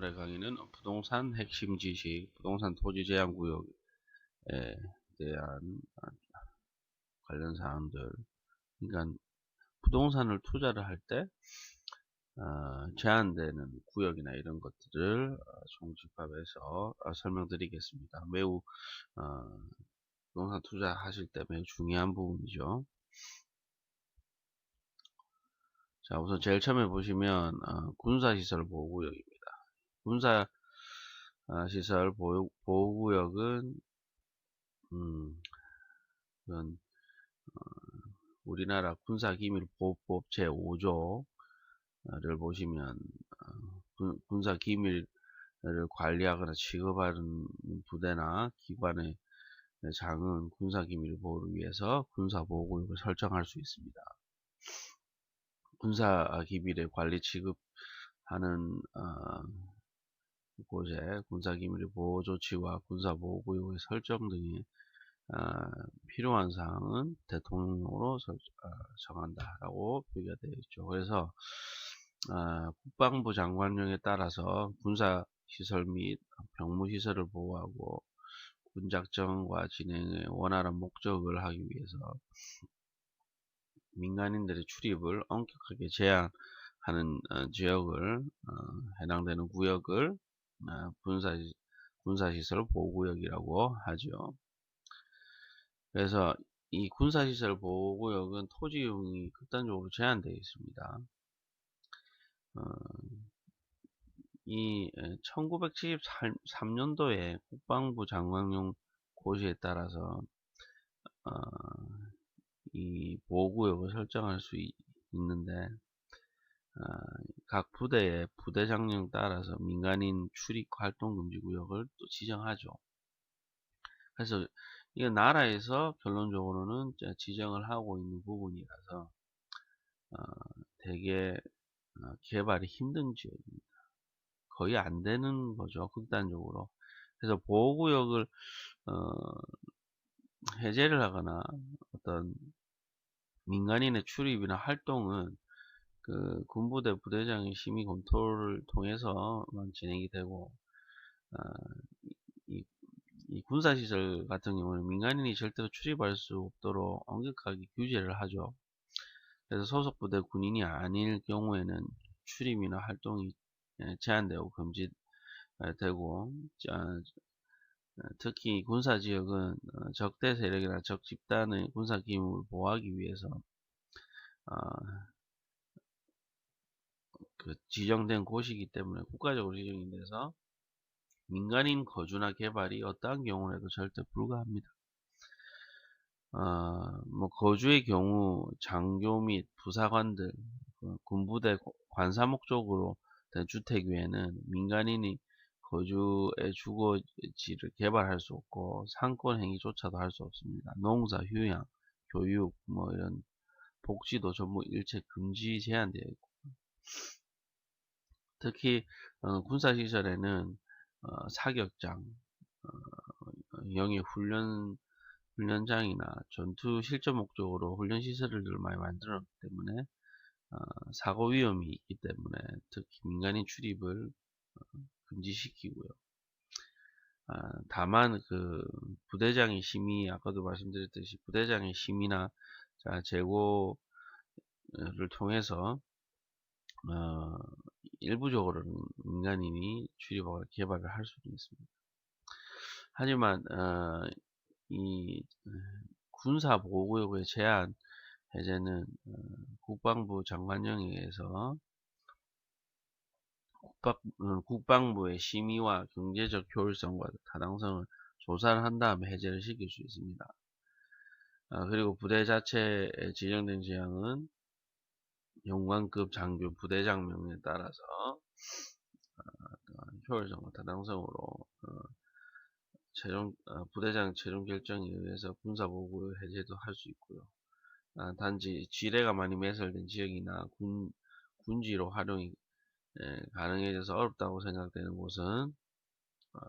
오늘의 강의는 부동산 핵심 지식, 부동산 토지 제한 구역에 대한 관련 사항들. 그러니까 부동산을 투자를 할때 어, 제한되는 구역이나 이런 것들을 어, 종집합해서 어, 설명드리겠습니다. 매우 어, 부동산 투자하실 때 매우 중요한 부분이죠. 자, 우선 제일 처음에 보시면 어, 군사시설 보호구역입니다. 군사 시설 보호 구역은 음, 어, 우리나라 군사기밀보호법 제5조를 보시면 어, 군사기밀을 관리하거나 취급하는 부대나 기관의 장은 군사기밀 보호를 위해서 군사보호구역을 설정할 수 있습니다. 군사 기밀의 관리 취급하는 어, 곳에 군사기밀의 보호 조치와 군사보호구역의 설정 등이 어, 필요한 사항은 대통령으로 설, 어, 정한다라고 표기가 되어 있죠. 그래서 어, 국방부 장관령에 따라서 군사시설 및 병무시설을 보호하고 군작전과 진행에 원활한 목적을 하기 위해서 민간인들의 출입을 엄격하게 제한하는 어, 지역을 어, 해당되는 구역을 어, 군사 군사시설 보호구역이라고 하죠. 그래서 이 군사시설 보호구역은 토지 이용이 극단적으로 제한되어 있습니다. 어, 이 1973년도에 국방부 장관용 고시에 따라서 어, 이 보호구역을 설정할 수 있는데 어, 각 부대의 부대장령 따라서 민간인 출입 활동 금지 구역을 또 지정하죠. 그래서 이건 나라에서 결론적으로는 지정을 하고 있는 부분이라서 어, 되게 어, 개발이 힘든 지역입니다. 거의 안 되는 거죠. 극단적으로. 그래서 보호구역을 어, 해제를 하거나 어떤 민간인의 출입이나 활동은 그 군부대 부대장의 심의 검토를 통해서만 진행이 되고 어, 이, 이 군사시설 같은 경우는 민간인이 절대로 출입할 수 없도록 엄격하게 규제를 하죠. 그래서 소속 부대 군인이 아닐 경우에는 출입이나 활동이 예, 제한되고 금지되고 어, 특히 군사지역은 어, 적대 세력이나 적 집단의 군사 기밀을 보호하기 위해서 어, 그 지정된 곳이기 때문에 국가적으로 지정이 돼서 민간인 거주나 개발이 어떠한 경우에도 절대 불가합니다. 어, 뭐 거주의 경우 장교 및 부사관들 그 군부대 관사 목적으로 된 주택 외에는 민간인이 거주의 주거지를 개발할 수 없고 상권 행위조차도 할 수 없습니다. 농사, 휴양, 교육, 뭐 이런 복지도 전부 일체 금지 제한되어 있고 특히 어, 군사시설에는 어, 사격장, 어, 영의 훈련 훈련장이나 전투 실전 목적으로 훈련 시설을 많이 만들었기 때문에 어, 사고 위험이 있기 때문에 특히 민간인 출입을 어, 금지시키고요. 아, 다만 그 부대장의 심의 아까도 말씀드렸듯이 부대장의 심의나 자, 재고를 통해서 어, 일부적으로는 민간인이 출입하거나 개발을 할 수도 있습니다. 하지만 어, 이 군사 보호구역의 제한 해제는 어, 국방부 장관령에 의해서 국방, 어, 국방부의 심의와 경제적 효율성과 타당성을 조사를 한 다음에 해제를 시킬 수 있습니다. 아, 그리고 부대 자체에 지정된 지형은 용관급 장교 부대장 명에 따라서 아, 효율성과 타당성으로 어, 최종 어, 부대장 최종 결정에 의해서 군사보고 해제도 할 수 있고요. 아, 단지 지뢰가 많이 매설된 지역이나 군 군지로 활용이 예, 가능해져서 어렵다고 생각되는 곳은 어,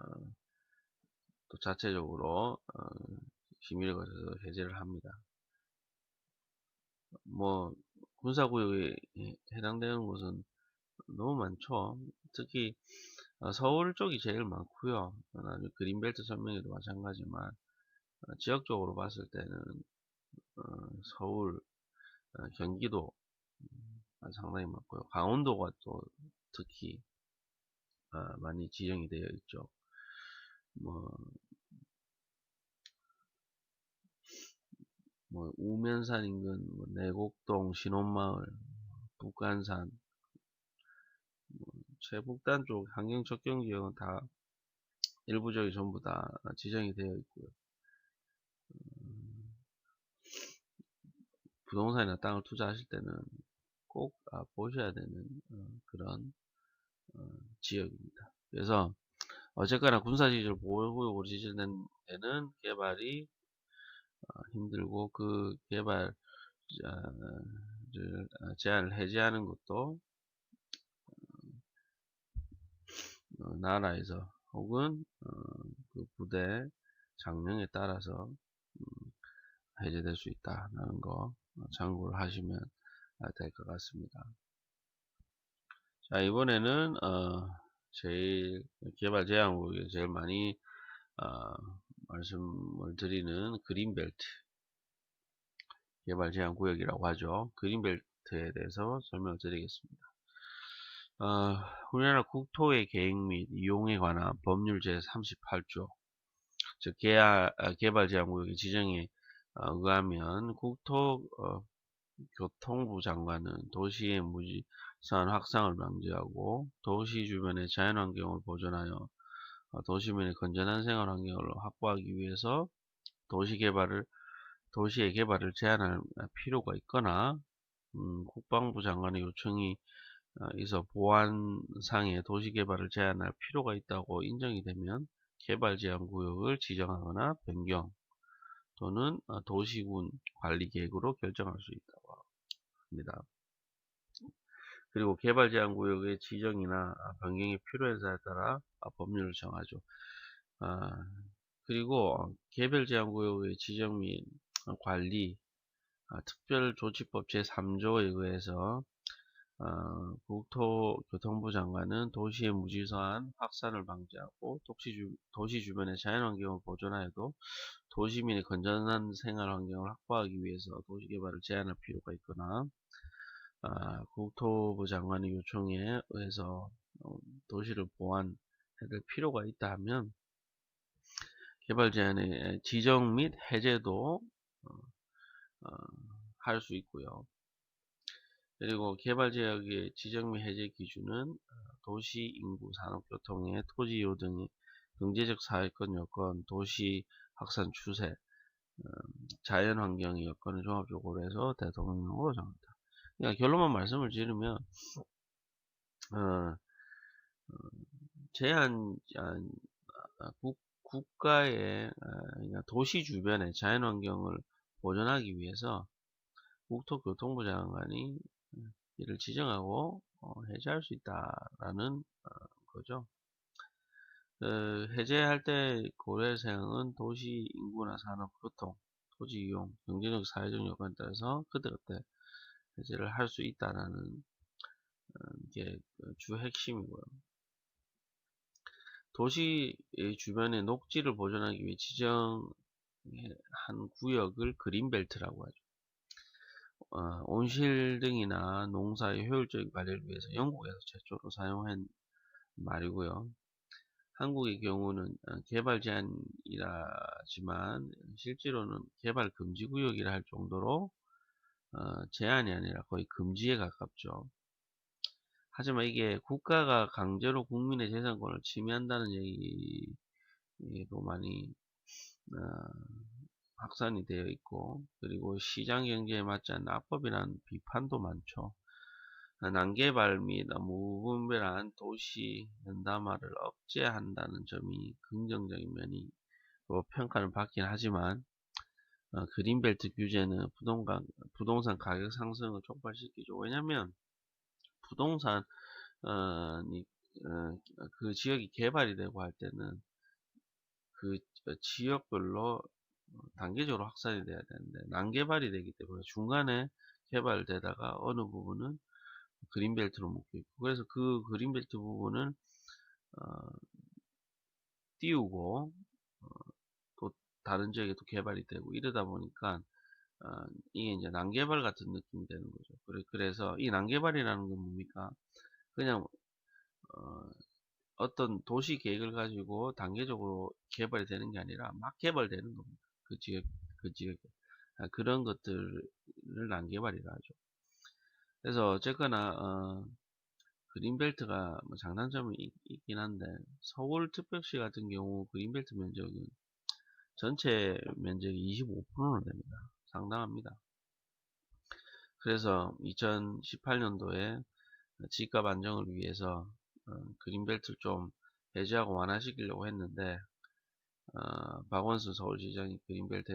또 자체적으로 어, 심의를 거쳐서 해제를 합니다. 뭐 군사구역에 해당되는 곳은 너무 많죠. 특히 어, 서울 쪽이 제일 많고요. 그린벨트 설명에도 마찬가지만 어, 지역적으로 봤을 때는 어, 서울, 어, 경기도 음, 상당히 많고요. 강원도가 또 특히 어, 많이 지정이 되어 있죠. 뭐, 뭐 우면산 인근, 뭐 내곡동, 신혼마을, 북간산, 뭐 최북단 쪽 환경 적경 지역은 다 일부적이 전부 다 지정이 되어 있고요. 음, 부동산이나 땅을 투자하실 때는 꼭 아, 보셔야 되는 어, 그런 어, 지역입니다. 그래서 어쨌거나 군사지질 보호구역으로 지정된 데는 개발이 어, 힘들고 그 개발을 제한을 해제하는 것도 어, 나라에서 혹은 어, 그 부대 장령에 따라서 음, 해제될 수 있다는 거 참고를 하시면 될 것 같습니다. 자 이번에는 어, 제일 개발 제한국에 제일 많이 어, 말씀을 드리는 그린벨트 개발 제한 구역이라고 하죠. 그린벨트에 대해서 설명을 드리겠습니다. 어, 우리나라 국토의 계획 및 이용에 관한 법률 제38조 즉 개발, 아, 개발 제한 구역의 지정에 어, 의하면 국토 어, 교통부 장관은 도시의 무지산 확산을 방지하고 도시 주변의 자연환경을 보존하여 어, 도시민의 건전한 생활 환경을 확보하기 위해서 도시 개발을 도시의 개발을 제한할 필요가 있거나 음, 국방부 장관의 요청이 어, 있어 보안상의 도시 개발을 제한할 필요가 있다고 인정이 되면 개발 제한 구역을 지정하거나 변경 또는 어, 도시군 관리 계획으로 결정할 수 있다고 합니다. 그리고 개발 제한 구역의 지정이나 변경이 필요해서에 따라 법률을 정하죠. 아, 그리고 개별 제한 구역의 지정 및 관리 아, 특별조치법 제3조에 의해서 어, 국토교통부 장관은 도시의 무지서한 확산을 방지하고 도시, 주, 도시 주변의 자연환경을 보존하여도 도시민의 건전한 생활환경을 확보하기 위해서 도시개발을 제한할 필요가 있거나 아, 국토부 장관의 요청에 의해서 어, 도시를 보완해야 될 필요가 있다 하면 개발 제한의 지정 및 해제도 어, 어, 할수 있고요. 그리고 개발 지역의 지정 및 해제 기준은 어, 도시 인구, 산업, 교통의 토지 이용 등의 경제적 사회권 여건, 도시 확산 추세, 음, 자연 환경의 여건을 종합적으로 해서 대통령으로 정합니다. 그러니까 결론만 말씀을 드리면 어, 어, 제한 아, 국, 국가의 아, 도시 주변의 자연환경을 보존하기 위해서 국토교통부 장관이 이를 지정하고 어, 해제할 수 있다라는 어, 거죠. 그 해제할 때 고려할 사항은 도시 인구나 산업, 교통, 토지 이용, 경제적, 사회적 여건에 따라서 그때 그때 해제를 할 수 있다라는 어, 게그주 핵심이고요. 도시 주변의 녹지를 보존하기 위해 지정한 구역을 그린벨트라고 하죠. 어, 온실 등이나 농사의 효율적인 관리를 위해서 영국에서 최초로 사용한 말이고요. 한국의 경우는 어, 개발 제한이라지만 실제로는 개발 금지 구역이라 할 정도로 어, 제한이 아니라 거의 금지에 가깝죠. 하지만 이게 국가가 강제로 국민의 재산권을 침해한다는 얘기도 많이 어, 확산이 되어 있고 그리고 시장 경제에 맞지 않는 악법이라는 비판도 많죠. 난개발 및 무분별한 도시 연담화를 억제한다는 점이 긍정적인 면이 평가를 받긴 하지만 어, 그린벨트 규제는 부동산, 부동산 가격 상승을 촉발시키죠. 왜냐하면 부동산 어, 어, 그 지역이 개발이 되고 할 때는 그 지역별로 단계적으로 확산이 돼야 되는데 난개발이 되기 때문에 중간에 개발되다가 어느 부분은 그린벨트로 묶여 있고 그래서 그 그린벨트 부분은 어, 띄우고 어, 또 다른 지역에 또 개발이 되고 이러다 보니까 어, 이게 이제 난개발 같은 느낌이 되는 거죠. 그래서 이 난개발이라는 건 뭡니까? 그냥 어, 어떤 도시 계획을 가지고 단계적으로 개발이 되는 게 아니라 막 개발되는 겁니다. 그 지역, 그 지역에. 아, 그런 것들을 난개발이라 하죠. 그래서 어쨌거나, 어, 그린벨트가 뭐 장단점이 있, 긴 한데, 서울 특별시 같은 경우 그린벨트 면적은 전체 면적이 25%나 됩니다. 상당합니다. 그래서 2018년도에 집값 안정을 위해서 어, 그린벨트를 좀 해제하고 완화시키려고 했는데 어, 박원순 서울시장이 그린벨트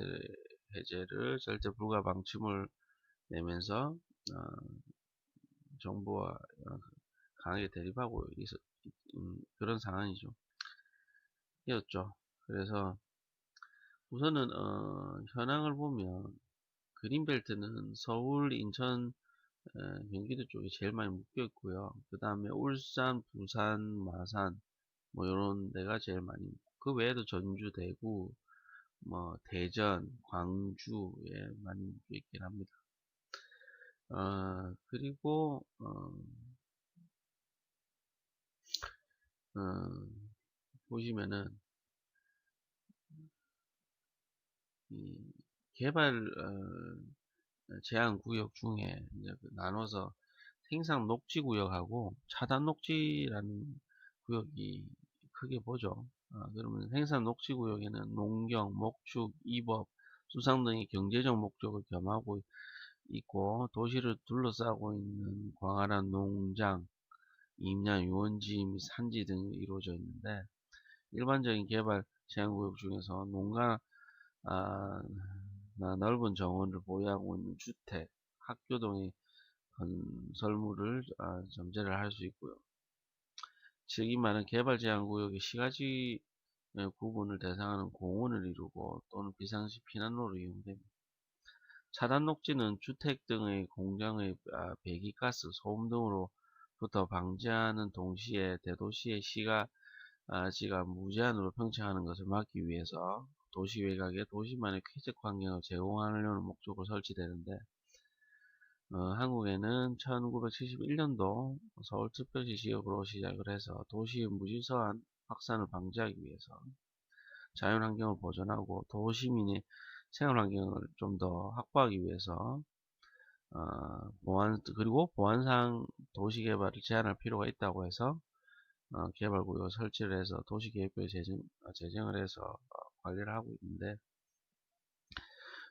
해제를 절대 불가 방침을 내면서 어, 정부와 어, 강하게 대립하고 있었, 음, 그런 상황이죠. 이었죠. 그래서 우선은 어, 현황을 보면 그린벨트는 서울, 인천, 경기도 쪽에 제일 많이 묶여 있고요. 그 다음에 울산, 부산, 마산 뭐 이런 데가 제일 많이 그 외에도 전주, 대구, 뭐 대전, 광주에 많이 묶여 있긴 합니다. 어, 그리고 어, 어, 보시면은 이 개발 어, 제한 구역 중에 그 나눠서 생산 녹지 구역하고 차단 녹지라는 구역이 크게 보죠. 아, 그러면 생산 녹지 구역에는 농경, 목축, 이법, 수상 등의 경제적 목적을 겸하고 있고 도시를 둘러싸고 있는 광활한 농장, 임야, 유원지 및 산지 등이 이루어져 있는데 일반적인 개발 제한구역 중에서 농가 아, 넓은 정원을 보유하고 있는 주택, 학교 등의 건설물을 아, 점제를 할 수 있고요. 지역이 많은 개발 제한 구역의 시가지 구분을 대상하는 공원을 이루고 또는 비상시 피난로로 이용됩니다. 차단 녹지는 주택 등의 공장의 아, 배기가스, 소음 등으로부터 방지하는 동시에 대도시의 시가지가 무제한으로 평창하는 것을 막기 위해서 도시 외곽에 도시만의 쾌적 환경을 제공하려는 목적으로 설치되는데 어, 한국에는 1971년도 서울특별시 지역으로 시작을 해서 도시의 무질서한 확산을 방지하기 위해서 자연환경을 보존하고 도시민의 생활환경을 좀 더 확보하기 위해서 어, 보안 그리고 보안상 도시개발을 제한할 필요가 있다고 해서 어, 개발구역 설치를 해서 도시계획부에 제정, 제정을 해서 어, 관리를 하고 있는데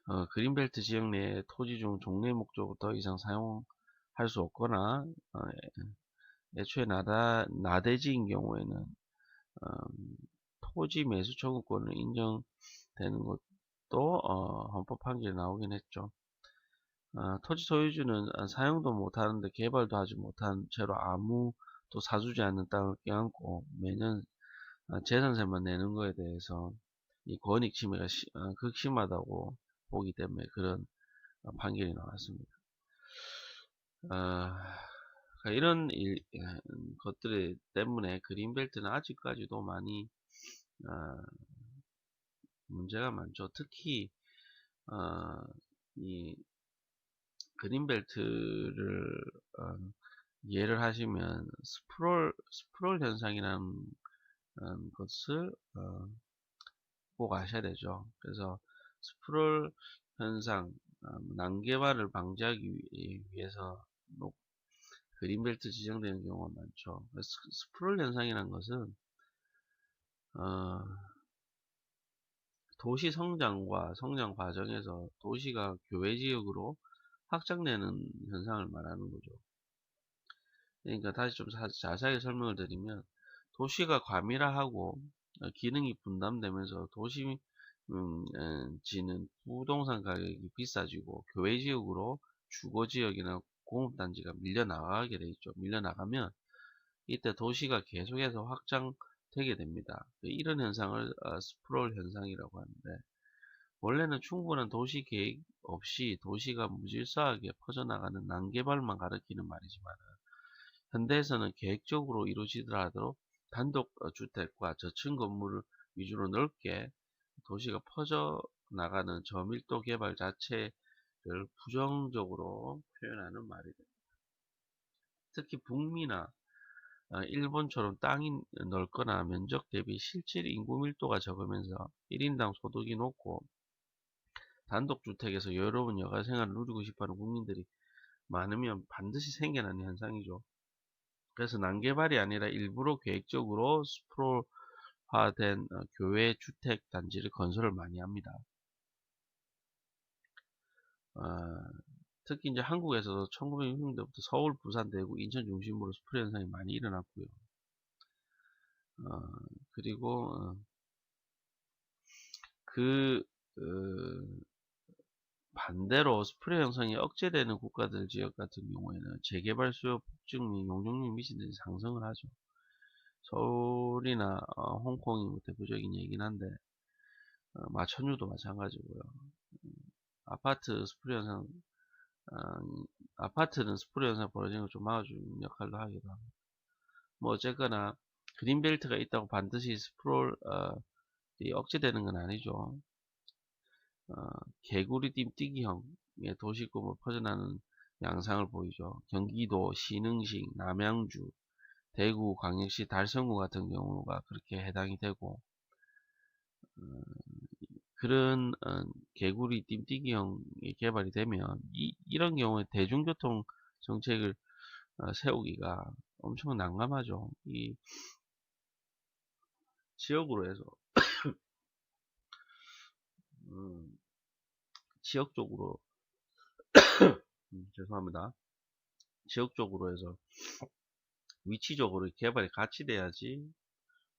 어, 그린벨트 지역 내 토지 중 종래 목적으로 더 이상 사용할 수 없거나 어, 애초에 나다, 나대지인 경우에는 어, 토지 매수 청구권을 인정되는 것도 어, 헌법 판결에 나오긴 했죠. 어, 토지 소유주는 사용도 못하는데 개발도 하지 못한 채로 아무 또 사주지 않는 땅을 껴안고 매년 어, 재산세만 내는 것에 대해서 이 권익 침해가 시, 어, 극심하다고 보기 때문에 그런 어, 판결이 나왔습니다. 어, 이런 일, 것들 때문에 그린벨트는 아직까지도 많이 어, 문제가 많죠. 특히 어, 이 그린벨트를 어, 이해를 하시면 스프롤 스프롤 현상이라는 것을 꼭 아셔야 되죠. 그래서 스프롤 현상, 음, 난개발을 방지하기 위해서 그린벨트 지정되는 경우가 많죠. 스프롤 현상이라는 것은 어, 도시 성장과 성장 과정에서 도시가 교외 지역으로 확장되는 현상을 말하는 거죠. 그러니까 다시 좀 자세하게 설명을 드리면 도시가 과밀화하고 어, 기능이 분담되면서 도시 음, 지는 부동산 가격이 비싸지고 교외 지역으로 주거 지역이나 공업단지가 밀려나가게 돼 있죠. 밀려나가면 이때 도시가 계속해서 확장되게 됩니다. 그 이런 현상을 어, 스프롤 현상이라고 하는데 원래는 충분한 도시 계획 없이 도시가 무질서하게 퍼져나가는 난개발만 가리키는 말이지만 현대에서는 계획적으로 이루어지더라도 단독 어, 주택과 저층 건물을 위주로 넓게 도시가 퍼져 나가는 저밀도 개발 자체를 부정적으로 표현하는 말이 됩니다. 특히 북미나 어, 일본처럼 땅이 넓거나 면적 대비 실질 인구 밀도가 적으면서 1인당 소득이 높고 단독주택에서 여러분 여가생활을 누리고 싶어하는 국민들이 많으면 반드시 생겨나는 현상이죠. 그래서 난개발이 아니라 일부러 계획적으로 스프롤화된 어, 교외 주택 단지를 건설을 많이 합니다. 어, 특히 이제 한국에서도 1960년대부터 서울, 부산, 대구, 인천 중심으로 스프레 현상이 많이 일어났고요. 어, 그리고 어, 그 어, 반대로 스프레 형성이 억제되는 국가들 지역 같은 경우에는 재개발 수요 폭증 및 용적률 미신들이 상승을 하죠. 서울이나 어, 홍콩이 뭐 대표적인 얘긴 한데 어, 마천루도 마찬가지고요. 음, 아파트 스프레 현상 어, 아파트는 스프레 현상 벌어지는 걸 좀 막아주는 역할도 하기도 합니다. 뭐 어쨌거나 그린벨트가 있다고 반드시 스프롤 어, 억제되는 건 아니죠. 어, 개구리 띠 뛰기형의 도시급으로 퍼져나는 양상을 보이죠. 경기도, 신흥식, 남양주, 대구, 광역시, 달성구 같은 경우가 그렇게 해당이 되고 어, 그런 어, 개구리 띠뛰기형이 개발이 되면 이, 이런 경우에 대중교통 정책을 어, 세우기가 엄청 난감하죠. 이 지역으로 해서 음, 지역적으로 음, 죄송합니다. 지역적으로 해서 위치적으로 개발이 같이 돼야지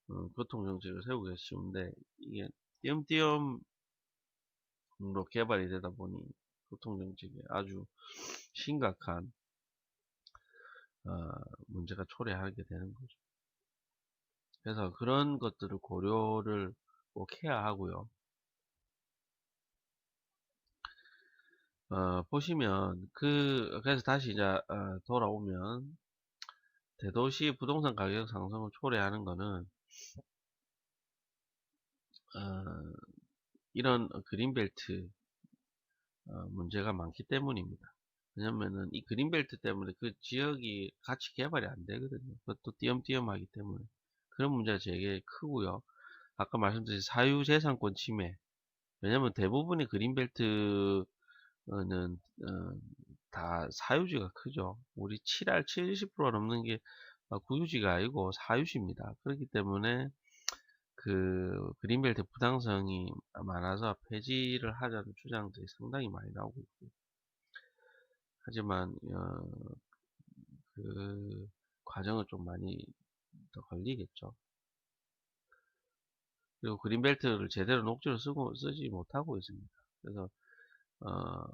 어, 교통정책을 세우기가 쉬운데 이게 띄엄띄엄으로 개발이 되다 보니 교통정책에 아주 심각한 어, 문제가 초래하게 되는 거죠. 그래서 그런 것들을 고려를 꼭 해야 하고요. 어, 보시면 그 그래서 다시 이제 어, 돌아오면 대도시 부동산 가격 상승을 초래하는 거는 어, 이런 그린벨트 어, 문제가 많기 때문입니다. 왜냐면은 이 그린벨트 때문에 그 지역이 같이 개발이 안 되거든요. 그것도 띄엄띄엄 하기 때문에 그런 문제가 되게 크고요. 아까 말씀드린 사유재산권 침해 왜냐면 대부분의 그린벨트 는 어, 다 사유지가 크죠. 우리 7할 70% 넘는 게 어, 구유지가 아니고 사유지입니다. 그렇기 때문에 그 그린벨트 부당성이 많아서 폐지를 하자는 주장들이 상당히 많이 나오고 있고 하지만 어, 그 과정은 좀 많이 더 걸리겠죠. 그리고 그린벨트를 제대로 녹지로 쓰고 쓰지 못하고 있습니다. 그래서 어,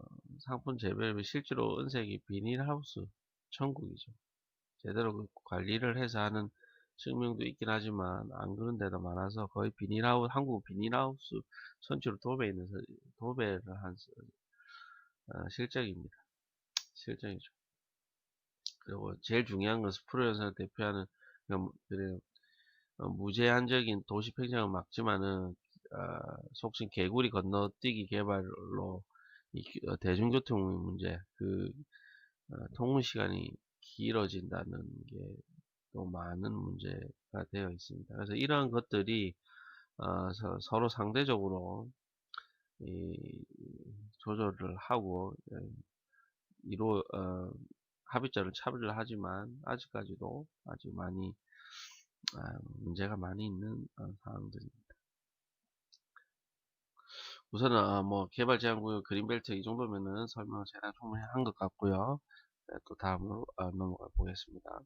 상품 재배를 실제로 은색이 비닐하우스 천국이죠. 제대로 그 관리를 해서 하는 증명도 있긴 하지만 안 그런 데도 많아서 거의 비닐하우스 한국 비닐하우스 전체로 도배 있는 도배를 한 어, 실적입니다. 실적이죠. 그리고 제일 중요한 건 스프로 현상을 대표하는 그래 어, 무제한적인 도시 팽창을 막지만은 어, 속칭 개구리 건너뛰기 개발로 대중교통 문제, 그 어, 통근 시간이 길어진다는 게 또 많은 문제가 되어 있습니다. 그래서 이러한 것들이 어, 서, 로 상대적으로 조절을 하고 예, 이로 어, 합의자를 차별을 하지만 아직까지도 아주 많이 아, 문제가 많이 있는 어, 상황들입니다. 우선은 어, 뭐 개발 제한구역 그린벨트 이 정도면은 설명을 제가 충분히 한 것 같고요. 네, 또 다음으로 어, 넘어가 보겠습니다.